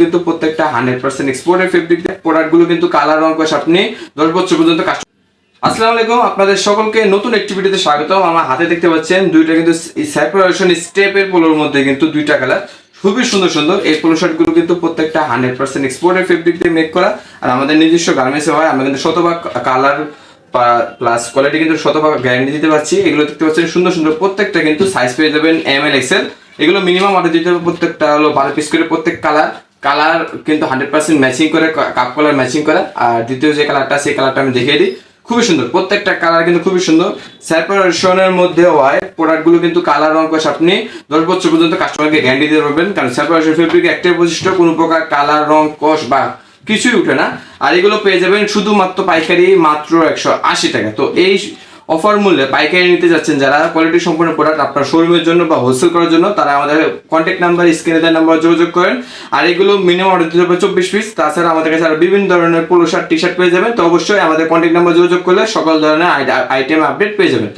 কিন্তু প্রত্যেকটা hundred percent এক্সপোর্টের ফেব্রিক প্রোডাক্টগুলো কিন্তু কালার রং কষ আপনি দশ বছর পর্যন্ত কাস্টমার আসসালামু আলাইকুম, আপনাদের সকলকে নতুন অ্যাক্টিভিটিতে স্বাগতম। আমার হাতে দেখতে পাচ্ছেন দুইটা কিন্তু সেপারেশন স্টেপের পোলোর মধ্যে কিন্তু দুইটা কালার খুবই সুন্দর সুন্দর। এই পোলো শার্টগুলো কিন্তু প্রত্যেকটা হান্ড্রেড পার্সেন্ট এক্সপোর্টের ফেব্রিক দিয়ে মেক করা। আর আমাদের নিজস্ব গার্মেন্টসে হয়, আমরা কিন্তু শতভাগ কালার প্লাস কোয়ালিটি কিন্তু শতভাগ গ্যারান্টি দিতে পারছি। এগুলো দেখতে পাচ্ছেন সুন্দর সুন্দর। প্রত্যেকটা কিন্তু সাইজ পেয়ে যাবেন এম এল এক্সেল এগুলো মিনিমাম অর্ডার দিতে হবে প্রত্যেকটা হলো বারো পিস করে প্রত্যেক কালার কালার কিন্তু হান্ড্রেড পার্সেন্ট ম্যাচিং করে কাপ কালার ম্যাচিং করা। আর দ্বিতীয় যে কালারটা, সেই কালারটা আমি দেখিয়ে দিই। খুবই সুন্দর। প্রত্যেকটা কালার কিন্তু খুবই সুন্দর। সেপারেশনের মধ্যে হয়। প্রোডাক্টগুলো কিন্তু কালার রং কষ আপনি দশ বছর পর্যন্ত কাস্টমারকে গ্যারান্টি দিতে পারবেন কারণ সেপারেশন ফেব্রিক একটাই বৈশিষ্ট্য, কোনো প্রকার কালার রং কষ বা কিছুই উঠে না। আর এগুলো পেয়ে যাবেন শুধুমাত্র পাইকারি মাত্র একশো আশি টাকা। তো এই অফার মূল্যে পাইকারি নিতে যাচ্ছেন যারা কোয়ালিটি সম্পূর্ণ প্রোডাক্ট আপনার শোরুমের জন্য বা হোলসেল করার জন্য, তারা আমাদের কন্ট্যাক্ট নাম্বার স্ক্রিনে দেওয়ার নাম্বার যোগাযোগ করেন। আর এগুলো মিনিমাম অর্ডার দিতে হবে চব্বিশ পিস তাছাড়া আমাদের কাছে আরও বিভিন্ন ধরনের পোলো শার্ট টি শার্ট পেয়ে যাবেন। তো অবশ্যই আমাদের কন্ট্যাক্ট নাম্বার যোগাযোগ করলে সকল ধরনের আইটেম আপডেট পেয়ে যাবেন।